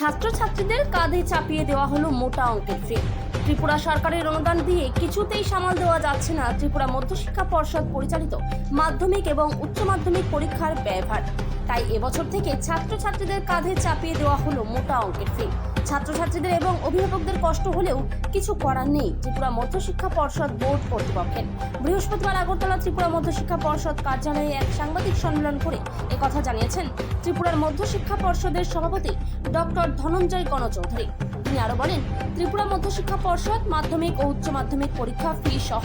ছাত্রছাত্রীদের কাঁধে চাপিয়ে দেওয়া হলো মোটা অঙ্কের ফি ত্রিপুরা সরকারের অনুদান দিয়ে কিছুতেই সামাল দেওয়া যাচ্ছে না ত্রিপুরা মধ্যশিক্ষা পর্ষদ পরিচালিত মাধ্যমিক এবং উচ্চ মাধ্যমিক পরীক্ষার ব্যয়ভার। তাই এবছর থেকে ছাত্রছাত্রীদের কাঁধে চাপিয়ে দেওয়া হলো মোটা অঙ্কের ফি ছাত্রছাত্রীদের এবং অভিভাবকদের কষ্ট হলেও কিছু করার নেই। ত্রিপুরা মধ্যশিক্ষা পর্ষদ বোর্ড কর্তৃপক্ষের। বৃহস্পতিবার আগরতলা ত্রিপুরা মধ্যশিক্ষা পর্ষদ কার্যালয়ে এক সাংবাদিক সম্মেলন করে একথা জানিয়েছেন। ত্রিপুরার মধ্যশিক্ষা পর্ষদের সভাপতি ডক্টর ধনঞ্জয় গণচৌধুরী। তিনি আরও বলেন, ত্রিপুরা মধ্যশিক্ষা পর্ষদ, মাধ্যমিক ও উচ্চ মাধ্যমিক পরীক্ষা ফি সহ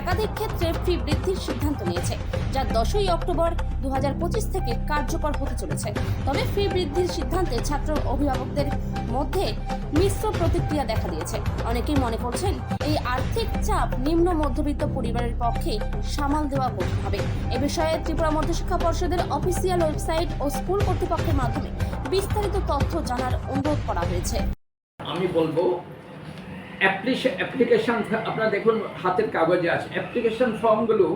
একাধিক ক্ষেত্রে ফি বৃদ্ধির সিদ্ধান্ত নিয়েছে, যা দশই অক্টোবর দুহাজার পঁচিশ থেকে কার্যকর হতে চলেছে। তবে ফি বৃদ্ধির সিদ্ধান্তে ছাত্র অভিভাবকদের মধ্যে মিশ্র প্রতিক্রিয়া দেখা দিয়েছে। অনেকেই মনে করছেন, এই আর্থিক চাপ নিম্ন মধ্যবিত্ত পরিবারের পক্ষে সামাল দেওয়া কঠিন হবে। এ বিষয়ে ত্রিপুরা মধ্যশিক্ষা পর্ষদের অফিসিয়াল ওয়েবসাইট ও স্কুল কর্তৃপক্ষের মাধ্যমে বিস্তারিত তথ্য জানার অনুরোধ করা হয়েছে। আমি বলব অ্যাপ্লিকেশন আপনারা দেখুন হাতের কাগজে আছে। অ্যাপ্লিকেশন ফর্মগুলো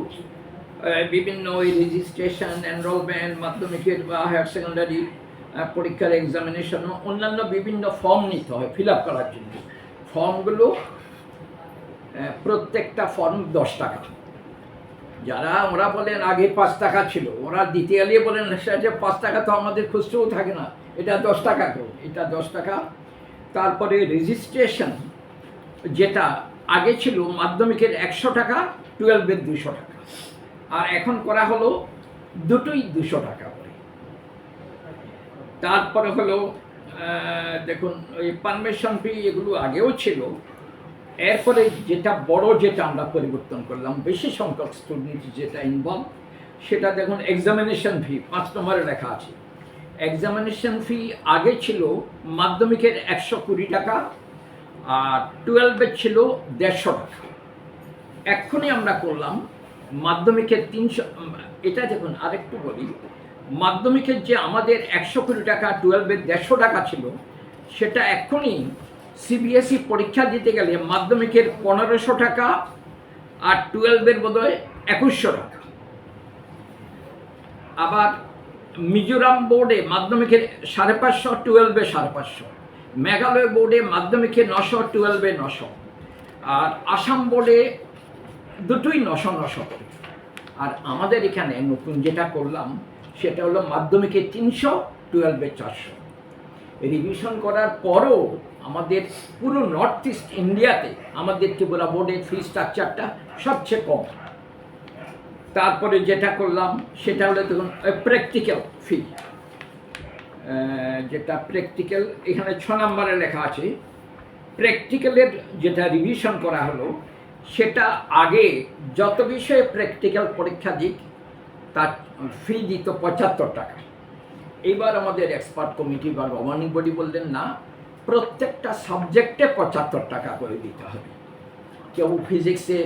বিভিন্ন ওই রেজিস্ট্রেশন এনরোলমেন্ট মাধ্যমিকের বা হায়ার সেকেন্ডারি পরীক্ষার এক্সামিনেশন অন্যান্য বিভিন্ন ফর্ম নিতে হয় ফিল আপ করার জন্য। ফর্মগুলো প্রত্যেকটা ফর্ম দশ টাকা। যারা ওরা বলেন আগে পাঁচ টাকা ছিল ওরা দিতে বলেন "স্যার, যে পাঁচ টাকা তো আমাদের খুচরোও থাকে না এটা দশ টাকা তো এটা দশ টাকা তারপরে রেজিস্ট্রেশন যেটা আগে ছিল মাধ্যমিকের একশো টাকা টুয়েলভের দুশো টাকা। আর এখন করা হলো দুটোই দুশো টাকা করে। তারপরে হলো দেখুন, ওই পারমিশন ফি এগুলো আগেও ছিল। এরপরে যেটা বড়, যেটা আমরা পরিবর্তন করলাম, বেশি সংখ্যক স্টুডেন্ট যেটা ইনভলভ সেটা দেখুন এক্সামিনেশন ফি পাঁচ নম্বরে লেখা আছে। এক্সামিনেশন ফি আগে ছিল মাধ্যমিকের একশো কুড়ি টাকা আর টুয়েলভের ছিল দেড়শো টাকা। এক্ষুনি আমরা করলাম মাধ্যমিকের তিনশো, এটা দেখুন আরেকটু বলি, মাধ্যমিকের যে আমাদের একশো কুড়ি টাকা টুয়েলভের দেড়শো টাকা ছিল, সেটা এক্ষুনি সিবিএসই E পরীক্ষা দিতে গেলে মাধ্যমিকের পনেরোশো টাকা আর টুয়েলভের বোধহয় একুশশো টাকা। আবার মিজোরাম বোর্ডে মাধ্যমিকের সাড়ে পাঁচশো, টুয়েলভে সাড়ে পাঁচশো। মেঘালয় বোর্ডে মাধ্যমিকে নশো, টুয়েলভে নশো। আর আসাম বোর্ডে দুটোই নশো নশো আর আমাদের এখানে নতুন যেটা করলাম, সেটা হলো মাধ্যমিকে তিনশো, টুয়েলভে চারশো। রিভিশন করার পরও আমাদের পুরো নর্থ ইস্ট ইন্ডিয়াতে আমাদের ত্রিপুরা বোর্ডের ফি স্ট্রাকচারটা সবচেয়ে কম। তারপরে যেটা করলাম, সেটা হলো দেখুন প্র্যাকটিক্যাল ফি যেটা প্র্যাকটিক্যাল এখানে ছ নম্বরে লেখা আছে প্র্যাকটিক্যালের যেটা রিভিশন করা হলো, সেটা আগে যত বিষয়ে প্র্যাকটিক্যাল পরীক্ষা দিক, তার ফি দিত পঁচাত্তর টাকা। এবার আমাদের এক্সপার্ট কমিটি বা গভর্নিং বডি বললেন, না, প্রত্যেকটা সাবজেক্টে পঁচাত্তর টাকা করে দিতে হবে। কেউ ফিজিক্সে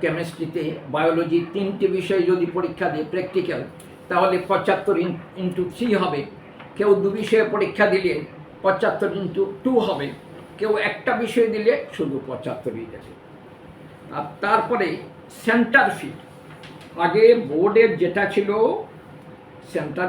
কেমিস্ট্রিতে বায়োলজি তিনটে বিষয়ে যদি পরীক্ষা দেয় প্র্যাকটিক্যাল তাহলে পঁচাত্তর ইন্টু থ্রি হবে। কেউ দু বিষয়ে পরীক্ষা দিলে পঁচাত্তর ইন্টু টু হবে। কেউ একটা বিষয় দিলে শুধু পঁচাত্তরই দেবে আর তারপরে সেন্টার ফি আগে বোর্ডের যেটা ছিল সেন্টার